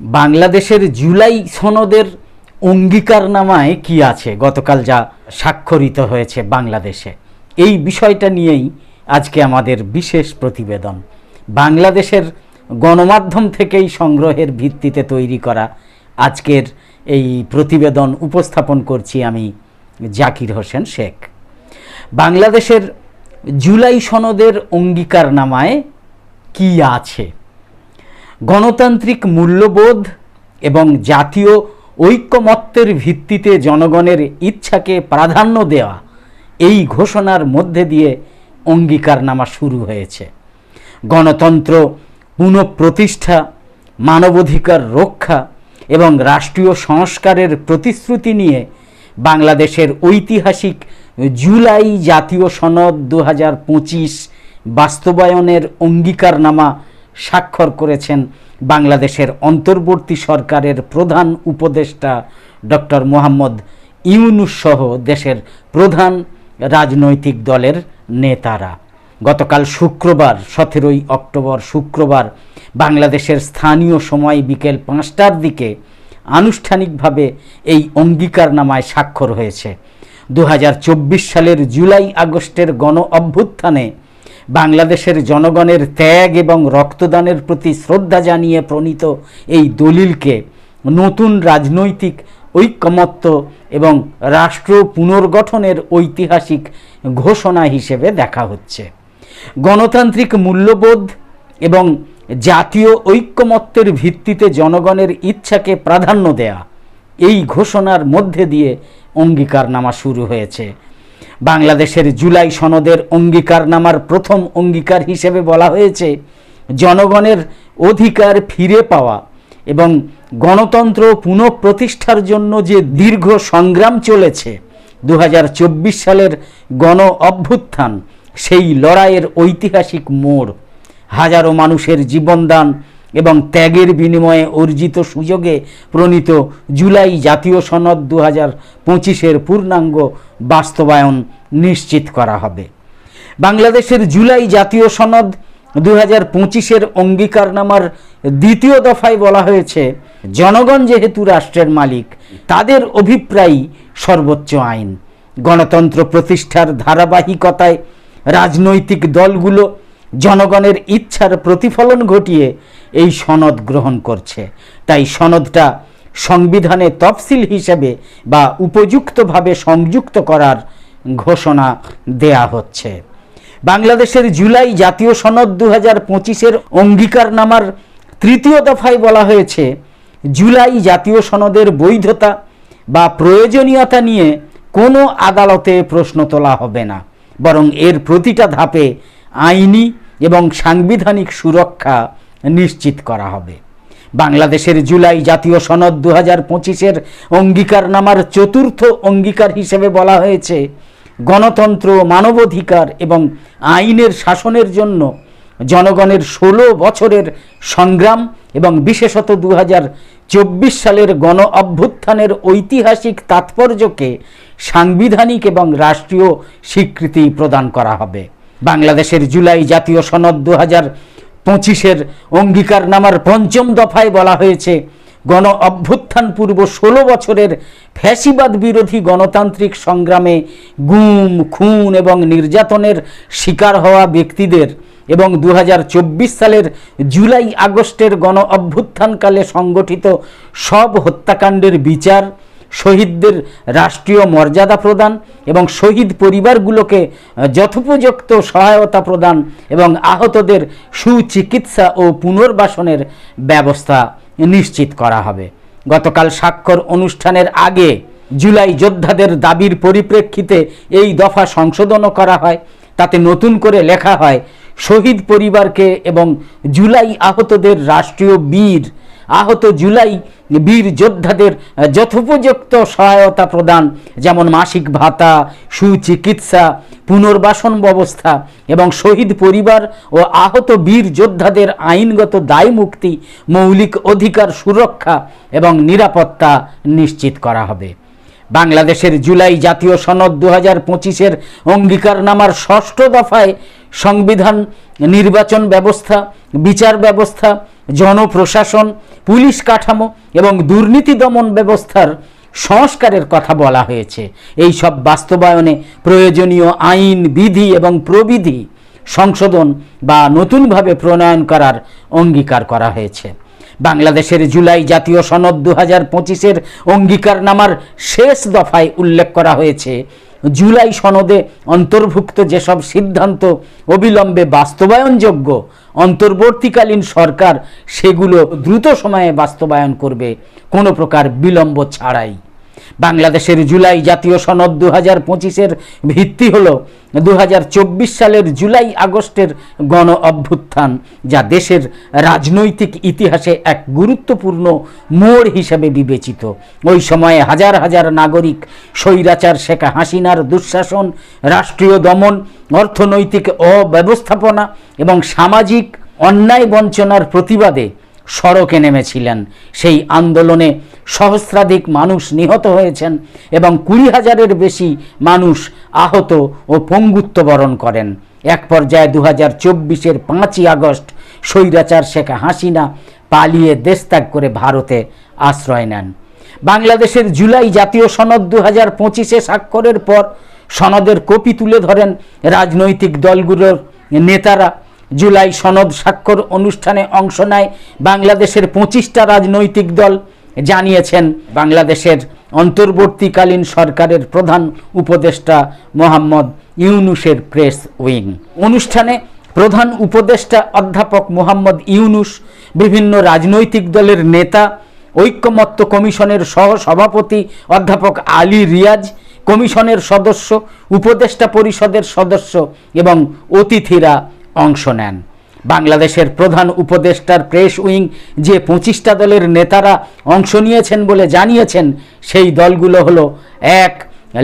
বাংলাদেশের জুলাই সনদের অঙ্গীকারনামায় কি আছে? গতকাল যা স্বাক্ষরিত হয়েছে বাংলাদেশে। এই বিষয়টা নিয়েই আজকে আমাদের বিশেষ প্রতিবেদন। বাংলাদেশের গণমাধ্যম থেকেই সংগ্রহের ভিত্তিতে তৈরি করা আজকের এই প্রতিবেদন উপস্থাপন করছি আমি জাকির হোসেন শেখ। বাংলাদেশের জুলাই সনদের অঙ্গীকারনামায় কি আছে? গণতান্ত্রিক মূল্যবোধ এবং জাতীয় ঐক্যমত্যের ভিত্তিতে জনগণের ইচ্ছাকে প্রাধান্য দেওয়া, এই ঘোষণার মধ্যে দিয়ে অঙ্গীকারনামা শুরু হয়েছে। গণতন্ত্র, পুনঃপ্রতিষ্ঠা, মানবাধিকার রক্ষা এবং রাষ্ট্রীয় সংস্কারের প্রতিশ্রুতি নিয়ে বাংলাদেশের ঐতিহাসিক জুলাই জাতীয় সনদ দু হাজার পঁচিশ বাস্তবায়নের অঙ্গীকারনামা স্বাক্ষর করেছেন বাংলাদেশের অন্তর্বর্তী সরকারের প্রধান উপদেষ্টা ডক্টর মোহাম্মদ ইউনুস সহ দেশের প্রধান রাজনৈতিক দলের নেতারা। গতকাল শুক্রবার, সতেরোই অক্টোবর শুক্রবার বাংলাদেশের স্থানীয় সময় বিকেল পাঁচটার দিকে আনুষ্ঠানিকভাবে এই অঙ্গীকারনামায় স্বাক্ষর হয়েছে। দু হাজার চব্বিশ সালের জুলাই আগস্টের গণ অভ্যুত্থানে বাংলাদেশের জনগণের ত্যাগ এবং রক্তদানের প্রতি শ্রদ্ধা জানিয়ে প্রণীত এই দলিলকে নতুন রাজনৈতিক ঐকমত্য এবং রাষ্ট্র পুনর্গঠনের ঐতিহাসিক ঘোষণা হিসেবে দেখা হচ্ছে। গণতান্ত্রিক মূল্যবোধ এবং জাতীয় ঐক্যমত্যের ভিত্তিতে জনগণের ইচ্ছাকে প্রাধান্য দেয়া, এই ঘোষণার মধ্যে দিয়ে অঙ্গীকারনামা শুরু হয়েছে। বাংলাদেশের জুলাই সনদের অঙ্গীকারনামার প্রথম অঙ্গীকার হিসেবে বলা হয়েছে, জনগণের অধিকার ফিরে পাওয়া এবং গণতন্ত্র পুনঃপ্রতিষ্ঠার জন্য যে দীর্ঘ সংগ্রাম চলেছে দু হাজার চব্বিশ সালের গণ অভ্যুত্থান, সেই লড়াইয়ের ঐতিহাসিক মোড়, হাজারো মানুষের জীবনদান এবং ত্যাগের বিনিময়ে অর্জিত সুযোগে প্রণীত জুলাই জাতীয় সনদ দু হাজার পঁচিশের পূর্ণাঙ্গ বাস্তবায়ন নিশ্চিত করা হবে। বাংলাদেশের জুলাই জাতীয় সনদ দু হাজার পঁচিশের অঙ্গীকারনামার দ্বিতীয় দফায় বলা হয়েছে, জনগণ যেহেতু রাষ্ট্রের মালিক, তাদের অভিপ্রায়ই সর্বোচ্চ আইন। গণতন্ত্র প্রতিষ্ঠার ধারাবাহিকতায় রাজনৈতিক দলগুলো জনগণের ইচ্ছার প্রতিফলন ঘটিয়ে এই সনদ গ্রহণ করছে। তাই সনদটা সংবিধানে তফসিল হিসেবে বা উপযুক্তভাবে সংযুক্ত করার ঘোষণা দেয়া হচ্ছে। বাংলাদেশের জুলাই জাতীয় সনদ দু হাজার পঁচিশের অঙ্গীকারনামার তৃতীয় দফায় বলা হয়েছে, জুলাই জাতীয় সনদের বৈধতা বা প্রয়োজনীয়তা নিয়ে কোনো আদালতে প্রশ্ন তোলা হবে না, বরং এর প্রতিটা ধাপে আইনি এবং সাংবিধানিক সুরক্ষা নিশ্চিত করা হবে। বাংলাদেশের জুলাই জাতীয় সনদ দু হাজার পঁচিশের অঙ্গীকারনামার চতুর্থ অঙ্গীকার হিসেবে বলা হয়েছে, গণতন্ত্র, মানবাধিকার এবং আইনের শাসনের জন্য জনগণের ষোলো বছরের সংগ্রাম এবং বিশেষত দু চব্বিশ সালের গণ অভ্যুত্থানের ঐতিহাসিক তাৎপর্যকে সাংবিধানিক এবং রাষ্ট্রীয় স্বীকৃতি প্রদান করা হবে। বাংলাদেশের জুলাই জাতীয় সনদ দু হাজার পঁচিশের অঙ্গীকারনামার পঞ্চম দফায় বলা হয়েছে, গণ অভ্যুত্থান পূর্ব ষোলো বছরের ফ্যাসিবাদ বিরোধী গণতান্ত্রিক সংগ্রামে গুম, খুন এবং নির্যাতনের শিকার হওয়া ব্যক্তিদের এবং দু হাজার চব্বিশ সালের জুলাই আগস্টের গণ অভ্যুত্থানকালে সংগঠিত সব হত্যাকাণ্ডের বিচার শহীদদের রাষ্ট্রীয় মর্যাদা প্রদান এবং শহীদ পরিবারগুলোকে যথোপযুক্ত সহায়তা প্রদান এবং আহতদের সুচিকিৎসা ও পুনর্বাসনের ব্যবস্থা নিশ্চিত করা হবে। গতকাল স্বাক্ষর অনুষ্ঠানের আগে জুলাই যোদ্ধাদের দাবির পরিপ্রেক্ষিতে এই দফা সংশোধনও করা হয়। তাতে নতুন করে লেখা হয়, শহীদ পরিবারকে এবং জুলাই আহতদের রাষ্ট্রীয় বীর আহত জুলাই বীর যোদ্ধাদের যথোপযুক্ত সহায়তা প্রদান, যেমন মাসিক ভাতা, সুচিকিৎসা, পুনর্বাসন ব্যবস্থা এবং শহীদ পরিবার ও আহত বীর যোদ্ধাদের আইনগত দায় মুক্তি, মৌলিক অধিকার সুরক্ষা এবং নিরাপত্তা নিশ্চিত করা হবে। বাংলাদেশের জুলাই জাতীয় সনদ দু হাজার পঁচিশের অঙ্গীকারনামার ষষ্ঠ দফায় সংবিধান, নির্বাচন ব্যবস্থা, বিচার ব্যবস্থা, জনপ্রশাসন, পুলিশ কাঠামো এবং দুর্নীতি দমন ব্যবস্থার সংস্কারের কথা বলা হয়েছে। এই সব বাস্তবায়নে প্রয়োজনীয় আইন, বিধি এবং প্রবিধি সংশোধন বা নতুনভাবে প্রণয়ন করার অঙ্গীকার করা হয়েছে। বাংলাদেশের জুলাই জাতীয় সনদ দু হাজার পঁচিশের অঙ্গীকারনামার শেষ দফায় উল্লেখ করা হয়েছে জুলাই সনদে অন্তর্ভুক্ত যেসব সিদ্ধান্ত অবিলম্বে বাস্তবায়নযোগ্য, অন্তর্বর্তীকালীন সরকার সেগুলো দ্রুত সময়ে বাস্তবায়ন করবে, কোনো প্রকার বিলম্ব ছাড়াই। বাংলাদেশের জুলাই জাতীয় সনদ দু হাজার পঁচিশের ভিত্তি হল দু হাজার চব্বিশ সালের জুলাই আগস্টের গণ অভ্যুত্থান, যা দেশের রাজনৈতিক ইতিহাসে এক গুরুত্বপূর্ণ মোড় হিসেবে বিবেচিত। ওই সময়ে হাজার হাজার নাগরিক, স্বৈরাচার শেখ হাসিনার দুঃশাসন, রাষ্ট্রীয় দমন, অর্থনৈতিক অব্যবস্থাপনা এবং সামাজিক অন্যায় বঞ্চনার প্রতিবাদে সড়কে নেমেছিলেন। সেই আন্দোলনে সহস্রাধিক মানুষ নিহত হয়েছেন এবং কুড়ি হাজারের বেশি মানুষ আহত ও পঙ্গুত্ব বরণ করেন। এক পর্যায়ে দু হাজার চব্বিশের পাঁচই আগস্ট স্বৈরাচার শেখ হাসিনা পালিয়ে দেশত্যাগ করে ভারতে আশ্রয় নেন। বাংলাদেশের জুলাই জাতীয় সনদ দু হাজার পঁচিশে স্বাক্ষরের পর সনদের কপি তুলে ধরেন রাজনৈতিক দলগুলোর নেতারা। জুলাই সনদ স্বাক্ষর অনুষ্ঠানে অংশ নেয় বাংলাদেশের পঁচিশটা রাজনৈতিক দল, জানিয়েছেন বাংলাদেশের অন্তর্বর্তীকালীন সরকারের প্রধান উপদেষ্টা মোহাম্মদ ইউনুসের প্রেস উইং। অনুষ্ঠানে প্রধান উপদেষ্টা অধ্যাপক মোহাম্মদ ইউনুস, বিভিন্ন রাজনৈতিক দলের নেতা, ঐক্যমত্য কমিশনের সহ সভাপতি অধ্যাপক আলী রিয়াজ, কমিশনের সদস্য, উপদেষ্টা পরিষদের সদস্য এবং অতিথিরা অংশ নেন। বাংলাদেশের প্রধান উপদেষ্টার প্রেস উইং যে পঁচিশটা দলের নেতারা অংশ নিয়েছেন বলে জানিয়েছেন, সেই দলগুলো হলো এক,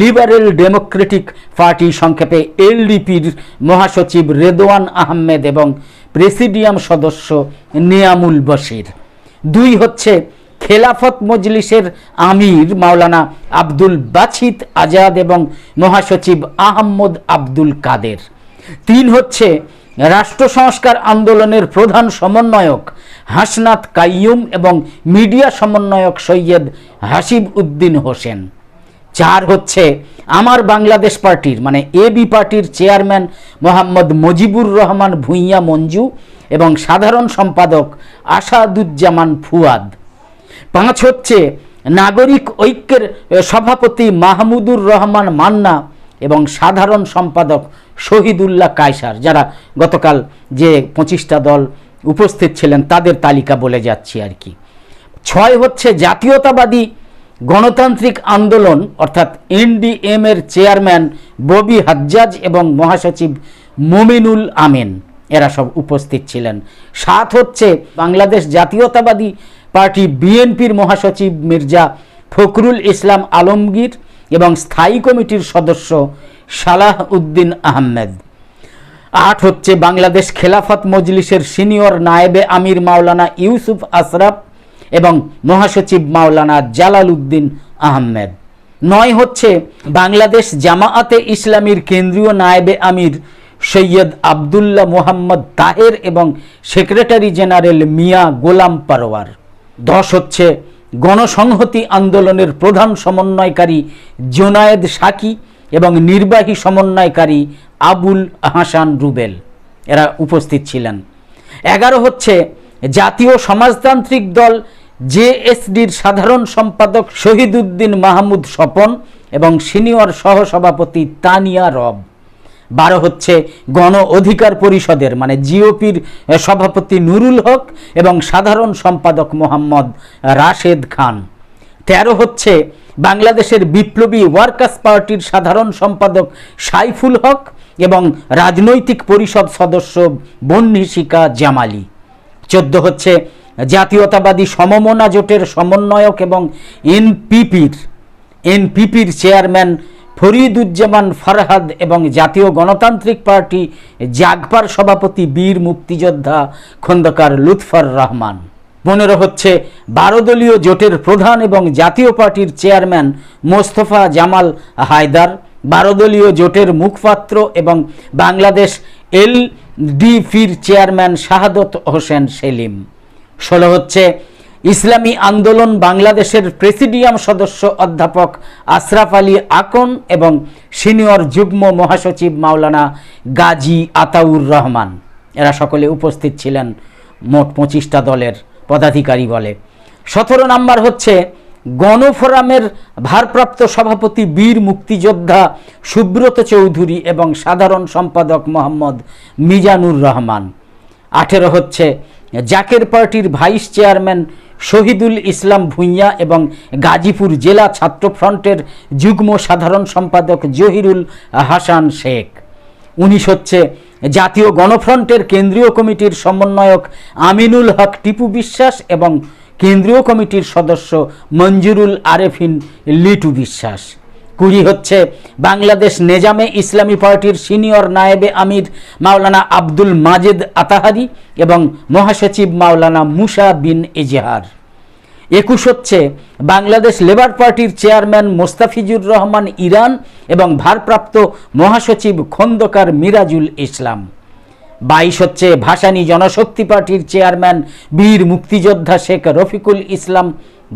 লিবারেল ডেমোক্রেটিক পার্টি সংক্ষেপে এলডিপির মহাসচিব রেদওয়ান আহমেদ এবং প্রেসিডিয়াম সদস্য নিয়ামুল বশির। দুই হচ্ছে খেলাফত মজলিসের আমির মাওলানা আব্দুল বাছিত আজাদ এবং মহাসচিব আহম্মদ আব্দুল কাদের। তিন হচ্ছে রাষ্ট্র সংস্কার আন্দোলনের প্রধান সমন্বয়ক হাসনাত কাইয়ুম এবং মিডিয়া সমন্বয়ক সৈয়দ হাসিব উদ্দিন হোসেন। চার হচ্ছে আমার বাংলাদেশ পার্টির মানে এবি পার্টির চেয়ারম্যান মোহাম্মদ মজিবুর রহমান ভুঁইয়া মঞ্জু এবং সাধারণ সম্পাদক আসাদুজ্জামান ফুয়াদ। পাঁচ হচ্ছে নাগরিক ঐক্যের সভাপতি মাহমুদুর রহমান মান্না এবং সাধারণ সম্পাদক শহীদুল্লাহ কায়সার, যারা গতকাল যে পঁচিশটা দল উপস্থিত ছিলেন তাদের তালিকা বলে যাচ্ছি আর কি। ছয় হচ্ছে জাতীয়তাবাদী গণতান্ত্রিক আন্দোলন, অর্থাৎ এনডিএম এর চেয়ারম্যান ববি হাজ্জাজ এবং মহাসচিব মমিনুল আমিন, এরা সব উপস্থিত ছিলেন। সাত হচ্ছে বাংলাদেশ জাতীয়তাবাদী পার্টি বিএনপির মহাসচিব মির্জা ফখরুল ইসলাম আলমগীর এবং স্থায়ী কমিটির সদস্য সালাহ উদ্দিন আহমেদ। আট হচ্ছে বাংলাদেশ খেলাফত মজলিসের সিনিয়র নায়েবে আমির মাওলানা ইউসুফ আশরাফ এবং মহাসচিব মাওলানা জালাল উদ্দিন আহমেদ। নয় হচ্ছে বাংলাদেশ জামাআতে ইসলামীর কেন্দ্রীয় নায়েবে আমির সৈয়দ আবদুল্লাহ মোহাম্মদ তাহের এবং সেক্রেটারি জেনারেল মিয়া গোলাম পারোয়ার। দশ হচ্ছে গণসংহতি আন্দোলনের প্রধান সমন্বয়কারী জোনায়েদ সাকি এবং নির্বাহী সমন্বয়কারী আবুল হাসান রুবেল। এরা উপস্থিত ছিলেন। এগারো হচ্ছে জাতীয় সমাজতান্ত্রিক দল জেএসডির সাধারণ সম্পাদক শহীদুদ্দিন মাহমুদ স্বপন এবং সিনিয়র সহসভাপতি তানিয়া রব। বারো হচ্ছে গণ অধিকার পরিষদের মানে জিওপির সভাপতি নুরুল হক এবং সাধারণ সম্পাদক মোহাম্মদ রাশেদ খান। তেরো হচ্ছে বাংলাদেশের বিপ্লবী ওয়ার্কার্স পার্টির সাধারণ সম্পাদক সাইফুল হক এবং রাজনৈতিক পরিষদ সদস্য বন্নিশিকা জামালি। চোদ্দ হচ্ছে জাতীয়তাবাদী সমমনা জোটের সমন্বয়ক এবং এনপিপির এনপিপির চেয়ারম্যান ফরিদুজ্জামান ফরহাদ এবং জাতীয় গণতান্ত্রিক পার্টি জাগপার সভাপতি বীর মুক্তিযোদ্ধা খন্দকার লুৎফর রহমান। পনেরো হচ্ছে বারো দলীয় জোটের প্রধান এবং জাতীয় পার্টির চেয়ারম্যান মোস্তফা জামাল হায়দার বারো দলীয় জোটের মুখপাত্র এবং বাংলাদেশ এল ডিপির চেয়ারম্যান শাহাদত হোসেন সেলিম। ষোলো হচ্ছে ইসলামী আন্দোলন বাংলাদেশের প্রেসিডিয়াম সদস্য অধ্যাপক আশরাফ আলী আকন এবং সিনিয়র যুগ্ম মহাসচিব মাওলানা গাজী আতাউর রহমান। এরা সকলে উপস্থিত ছিলেন মোট পঁচিশটা দলের পদাধিকারী বলে। সতেরো নাম্বার হচ্ছে গণফোরামের ভারপ্রাপ্ত সভাপতি বীর মুক্তিযোদ্ধা সুব্রত চৌধুরী এবং সাধারণ সম্পাদক মোহাম্মদ মিজানুর রহমান। আঠেরো হচ্ছে জাকের পার্টির ভাইস চেয়ারম্যান শহীদুল ইসলাম ভুঁইয়া এবং গাজীপুর জেলা ছাত্রফ্রন্টের যুগ্ম সাধারণ সম্পাদক জহিরুল হাসান শেখ। উনিশ হচ্ছে জাতীয় গণফ্রন্টের কেন্দ্রীয় কমিটির সমন্বয়ক আমিনুল হক টিপু বিশ্বাস এবং কেন্দ্রীয় কমিটির সদস্য মঞ্জুরুল আরেফিন লিটু বিশ্বাস। কুড়ি হচ্ছে বাংলাদেশ নেজামে ইসলামী পার্টির সিনিয়র নায়েবে আমির মাওলানা আব্দুল মাজেদ আতাহারি এবং মহাসচিব মাওলানা মুসা বিন এজেহার। একুশ হচ্ছে বাংলাদেশ লেবার পার্টির চেয়ারম্যান মোস্তাফিজুর রহমান ইরান এবং ভারপ্রাপ্ত মহাসচিব খন্দকার মিরাজুল ইসলাম। বাইশ হচ্ছে ভাসানী জনশক্তি পার্টির চেয়ারম্যান বীর মুক্তিযোদ্ধা শেখ রফিকুল ইসলাম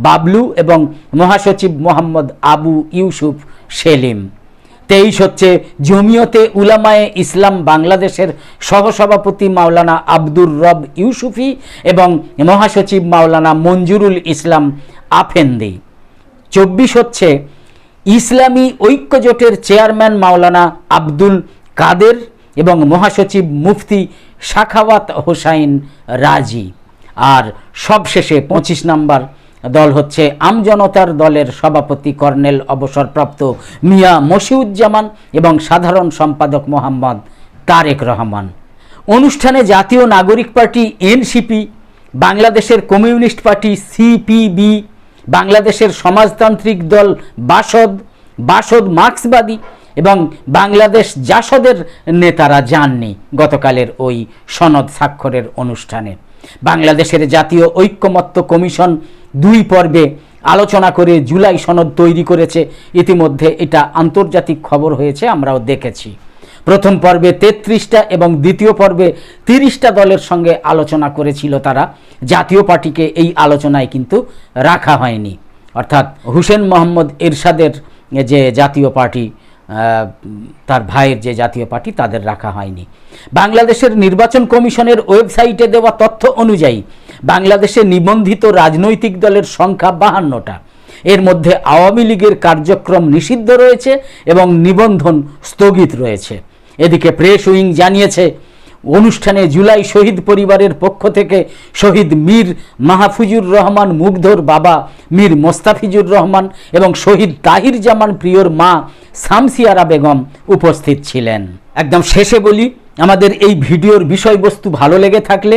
বাবলু এবং মহাসচিব মোহাম্মদ আবু ইউসুফ সেলিম। তেইশ হচ্ছে জমিয়তে উলামায়ে ইসলাম বাংলাদেশের সহসভাপতি মাওলানা আব্দুর রব ইউসুফি এবং মহাসচিব মাওলানা মঞ্জুরুল ইসলাম আফেন্দি। চব্বিশ হচ্ছে ইসলামী ঐক্যজোটের চেয়ারম্যান মাওলানা আব্দুল কাদের এবং মহাসচিব মুফতি শাখাওয়াত হোসাইন রাজি। আর সবশেষে পঁচিশ নাম্বার দল হচ্ছে আমজনতার দলের সভাপতি কর্নেল অবসরপ্রাপ্ত মিয়া মশিউজ্জামান এবং সাধারণ সম্পাদক মোহাম্মদ তারেক রহমান। অনুষ্ঠানে জাতীয় নাগরিক পার্টি এনসিপি, বাংলাদেশের কমিউনিস্ট পার্টি সিপিবি, বাংলাদেশের সমাজতান্ত্রিক দল বাসদ বাসদ মার্ক্সবাদী এবং বাংলাদেশ জাসদের নেতারা যাননি গতকালের ওই সনদ স্বাক্ষরের অনুষ্ঠানে। বাংলাদেশের জাতীয় ঐক্যমত্য কমিশন দুই পর্বে আলোচনা করে জুলাই সনদ তৈরি করেছে। ইতিমধ্যে এটা আন্তর্জাতিক খবর হয়েছে, আমরাও দেখেছি। প্রথম পর্বে তেত্রিশটা এবং দ্বিতীয় পর্বে তিরিশটা দলের সঙ্গে আলোচনা করেছিল তারা। জাতীয় পার্টিকে এই আলোচনায় কিন্তু রাখা হয়নি। অর্থাৎ হুসেন মোহাম্মদ এরশাদের যে জাতীয় পার্টি তার ভাইয়ের যে জাতীয় পার্টি তাদের রাখা হয়নি। বাংলাদেশের নির্বাচন কমিশনের ওয়েবসাইটে দেওয়া তথ্য অনুযায়ী বাংলাদেশে নিবন্ধিত রাজনৈতিক দলের সংখ্যা বাহান্নটা। এর মধ্যে আওয়ামী লীগের কার্যক্রম নিষিদ্ধ রয়েছে এবং নিবন্ধন স্থগিত রয়েছে। এদিকে প্রেস উইং জানিয়েছে অনুষ্ঠানে জুলাই শহীদ পরিবারের পক্ষ থেকে শহীদ মীর মাহফুজুর রহমান, মুগ্ধর বাবা মীর মোস্তাফিজুর রহমান এবং শহীদ তাহির জামান প্রিয়র মা শামসিয়ারা বেগম উপস্থিত ছিলেন। একদম শেষে বলি, আমাদের এই ভিডিওর বিষয়বস্তু ভালো লেগে থাকলে